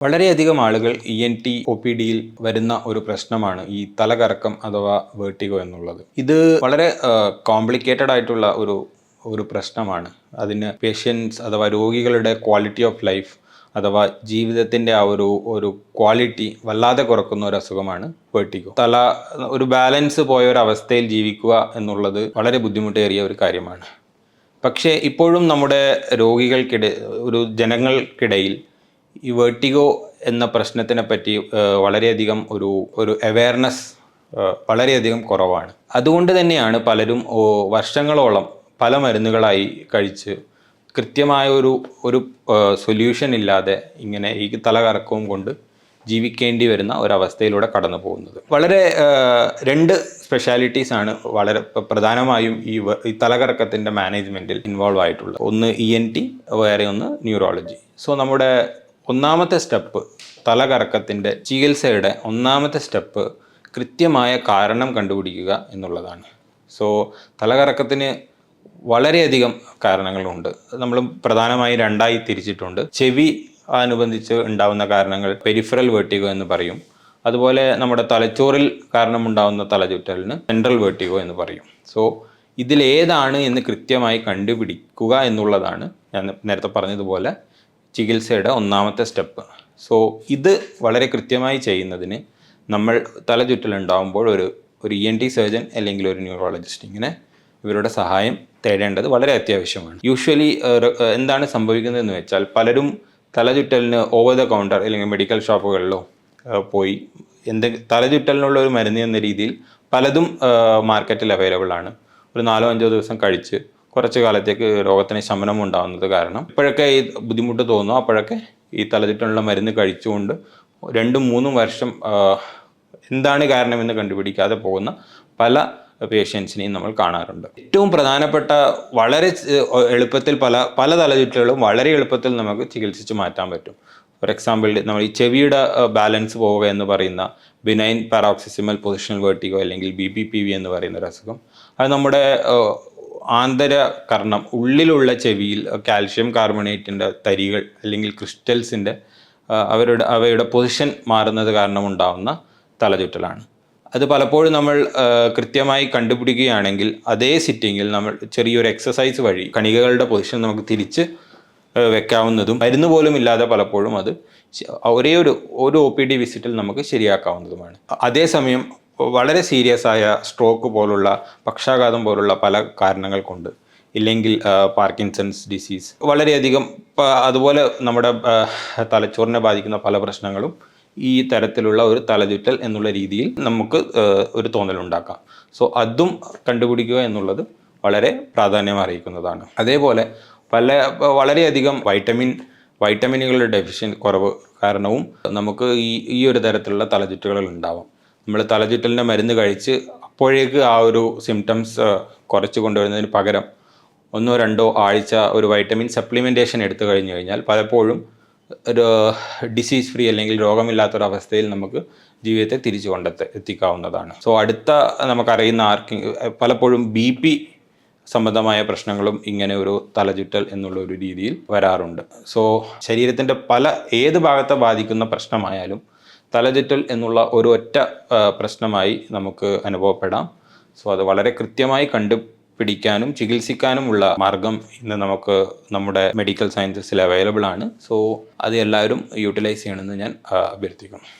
വളരെയധികം ആളുകൾ E N T O P ഡിയിൽ വരുന്ന ഒരു പ്രശ്നമാണ് ഈ തലകറക്കം അഥവാ വേർട്ടിഗോ എന്നുള്ളത്. ഇത് വളരെ കോംപ്ലിക്കേറ്റഡ് ആയിട്ടുള്ള ഒരു ഒരു പ്രശ്നമാണ്. അതിന് പേഷ്യൻസ് അഥവാ രോഗികളുടെ ക്വാളിറ്റി ഓഫ് ലൈഫ് അഥവാ ജീവിതത്തിന്റെ ആ ഒരു ഒരു ക്വാളിറ്റി വല്ലാതെ കുറക്കുന്ന ഒരു അസുഖമാണ് വേർട്ടിഗോ. തല ഒരു ബാലൻസ് പോയ ഒരു അവസ്ഥയിൽ ജീവിക്കുക എന്നുള്ളത് വളരെ ബുദ്ധിമുട്ടേറിയ ഒരു കാര്യമാണ്. പക്ഷേ ഇപ്പോഴും നമ്മുടെ രോഗികൾക്കിട ഒരു ജനങ്ങൾക്കിടയിൽ ഈ വേർട്ടിഗോ എന്ന പ്രശ്നത്തിനെ പറ്റി വളരെയധികം ഒരു ഒരു അവയർനെസ് വളരെയധികം കുറവാണ്. അതുകൊണ്ട് തന്നെയാണ് പലരും വർഷങ്ങളോളം പല മരുന്നുകളായി കഴിച്ച് കൃത്യമായ ഒരു ഒരു സൊല്യൂഷൻ ഇല്ലാതെ ഇങ്ങനെ ഈ തലകറക്കവും കൊണ്ട് ജീവിക്കേണ്ടി വരുന്ന ഒരവസ്ഥയിലൂടെ കടന്നു പോകുന്നത്. വളരെ രണ്ട് സ്പെഷ്യാലിറ്റീസ് ആണ് വളരെ പ്രധാനമായും ഈ ഈ തലകറക്കത്തിന്റെ മാനേജ്മെന്റിൽ ഇൻവോൾവ് ആയിട്ടുള്ളത്. ഒന്ന് ഇ എൻ ടി വേറെ ഒന്ന് ന്യൂറോളജി സോ നമ്മുടെ ഒന്നാമത്തെ സ്റ്റെപ്പ് തലകറക്കത്തിന്റെ ചികിത്സയുടെ ഒന്നാമത്തെ സ്റ്റെപ്പ് കൃത്യമായ കാരണം കണ്ടുപിടിക്കുക എന്നുള്ളതാണ്. സോ തലകറക്കത്തിന് വളരെയധികം കാരണങ്ങളുണ്ട്. നമ്മൾ പ്രധാനമായി രണ്ടായി തിരിച്ചിട്ടുണ്ട്. ചെവി അനുബന്ധിച്ച് ഉണ്ടാവുന്ന കാരണങ്ങൾ പെരിഫറൽ വേർട്ടിഗോ എന്ന് പറയും. അതുപോലെ നമ്മുടെ തലച്ചോറിൽ കാരണമുണ്ടാവുന്ന തലചുറ്റലിന് സെൻട്രൽ വേർട്ടിഗോ എന്ന് പറയും. സോ ഇതിലേതാണ് എന്ന് കൃത്യമായി കണ്ടുപിടിക്കുക എന്നുള്ളതാണ് ഞാൻ നേരത്തെ പറഞ്ഞതുപോലെ ചികിത്സയുടെ ഒന്നാമത്തെ സ്റ്റെപ്പ്. സോ ഇത് വളരെ കൃത്യമായി ചെയ്യുന്നതിന് നമ്മൾ തലചുറ്റലുണ്ടാകുമ്പോൾ ഒരു ഒരു ഇ എൻ ടി സർജൻ അല്ലെങ്കിൽ ഒരു ന്യൂറോളജിസ്റ്റ് ഇങ്ങനെ ഇവരുടെ സഹായം തേടേണ്ടത് വളരെ അത്യാവശ്യമാണ്. യൂഷ്വലി എന്താണ് സംഭവിക്കുന്നതെന്ന് വെച്ചാൽ പലരും തലചുറ്റലിന് ഓവർ ദ കൗണ്ടർ അല്ലെങ്കിൽ മെഡിക്കൽ ഷോപ്പുകളിലോ പോയി എന്ത് തലചുറ്റലിനുള്ള ഒരു മരുന്ന് എന്ന രീതിയിൽ പലതും മാർക്കറ്റിൽ അവൈലബിൾ ആണ്. ഒരു നാലോ അഞ്ചോ ദിവസം കഴിച്ച് കുറച്ച് കാലത്തേക്ക് രോഗത്തിന് ശമനം ഉണ്ടാകുന്നത് കാരണം. ഇപ്പോഴൊക്കെ ഈ ബുദ്ധിമുട്ട് തോന്നുന്നു. അപ്പോഴൊക്കെ ഈ തലചുറ്റിനുള്ള മരുന്ന് കഴിച്ചുകൊണ്ട് രണ്ടും മൂന്നും വർഷം എന്താണ് കാരണമെന്ന് കണ്ടുപിടിക്കാതെ പോകുന്ന പല പേഷ്യൻസിനെയും നമ്മൾ കാണാറുണ്ട്. ഏറ്റവും പ്രധാനപ്പെട്ട വളരെ എളുപ്പത്തിൽ പല പല തലചുറ്റലുകളും വളരെ എളുപ്പത്തിൽ നമുക്ക് ചികിത്സിച്ച് മാറ്റാൻ പറ്റും. ഫോർ എക്സാമ്പിൾ നമ്മൾ ഈ ചെവിയുടെ ബാലൻസ് പോവുക എന്ന് പറയുന്ന ബിനൈൻ പാരോക്സിസിമൽ പൊസിഷണൽ വേർട്ടിഗോ അല്ലെങ്കിൽ ബി പി പി വി എന്ന് പറയുന്ന ഒരു അസുഖം. അത് നമ്മുടെ ആന്തര കർണം ഉള്ളിലുള്ള ചെവിയിൽ കാൽഷ്യം കാർബണേറ്റിന്റെ തരികൾ അല്ലെങ്കിൽ ക്രിസ്റ്റൽസിന്റെ അവരുടെ അവയുടെ പൊസിഷൻ മാറുന്നത് കാരണം ഉണ്ടാവുന്ന തലചുറ്റലാണ്. അത് പലപ്പോഴും നമ്മൾ കൃത്യമായി കണ്ടുപിടിക്കുകയാണെങ്കിൽ അതേ സിറ്റിങ്ങിൽ നമ്മൾ ചെറിയൊരു എക്സസൈസ് വഴി കണികകളുടെ പൊസിഷൻ നമുക്ക് തിരിച്ച് വെക്കാവുന്നതും മരുന്ന് പോലും ഇല്ലാതെ പലപ്പോഴും അത് ഒരേ ഒരു ഒരു ഒ പി ഡി വിസിറ്റിൽ നമുക്ക് ശരിയാക്കാവുന്നതുമാണ്. അതേസമയം വളരെ സീരിയസ് ആയ സ്ട്രോക്ക് പോലുള്ള പക്ഷാഘാതം പോലുള്ള പല കാരണങ്ങൾ കൊണ്ട് ഇല്ലെങ്കിൽ പാർക്കിൻസൺസ് ഡിസീസ് വളരെയധികം അതുപോലെ നമ്മുടെ തലച്ചോറിനെ ബാധിക്കുന്ന പല പ്രശ്നങ്ങളും ഈ തരത്തിലുള്ള ഒരു തലചുറ്റൽ എന്നുള്ള രീതിയിൽ നമുക്ക് ഒരു തോന്നലുണ്ടാക്കാം. സോ അതും കണ്ടുപിടിക്കുക എന്നുള്ളത് വളരെ പ്രാധാന്യം അറിയിക്കുന്നതാണ് അതേപോലെ പല വളരെയധികം വൈറ്റമിൻ വൈറ്റമിനുകളുടെ ഡെഫിഷ്യൻ കുറവ് കാരണവും നമുക്ക് ഈ ഈ ഒരു തരത്തിലുള്ള തലചുറ്റുകൾ ഉണ്ടാവാം. നമ്മൾ തലചുറ്റലിന്റെ മരുന്ന് കഴിച്ച് അപ്പോഴേക്ക് ആ ഒരു സിംറ്റംസ് കുറച്ച് കൊണ്ടുവരുന്നതിന് പകരം ഒന്നോ രണ്ടോ ആഴ്ച ഒരു വൈറ്റമിൻ സപ്ലിമെന്റേഷൻ എടുത്തു കഴിഞ്ഞു കഴിഞ്ഞാൽ പലപ്പോഴും ഒരു ഡിസീസ് ഫ്രീ അല്ലെങ്കിൽ രോഗമില്ലാത്തൊരവസ്ഥയിൽ നമുക്ക് ജീവിതത്തെ തിരിച്ചു കൊണ്ടെത്തി എത്തിക്കാവുന്നതാണ്. സോ അടുത്ത നമുക്കറിയുന്ന ആർക്കും പലപ്പോഴും ബി പി സംബന്ധമായ പ്രശ്നങ്ങളും ഇങ്ങനെ ഒരു തലചുറ്റൽ എന്നുള്ള ഒരു രീതിയിൽ വരാറുണ്ട്. സോ ശരീരത്തിന്റെ പല ഏത് ഭാഗത്തെ ബാധിക്കുന്ന പ്രശ്നമായാലും തലചുറ്റൽ എന്നുള്ള ഒരു ഒറ്റ പ്രശ്നമായി നമുക്ക് അനുഭവപ്പെടാം. സോ അത് വളരെ കൃത്യമായി കണ്ടുപിടിക്കാനും ചികിത്സിക്കാനുമുള്ള മാർഗം ഇന്ന് നമുക്ക് നമ്മുടെ മെഡിക്കൽ സയൻസസിൽ അവൈലബിൾ ആണ് സോ അത് എല്ലാവരും യൂട്ടിലൈസ് ചെയ്യണമെന്ന് ഞാൻ അഭ്യർത്ഥിക്കുന്നു.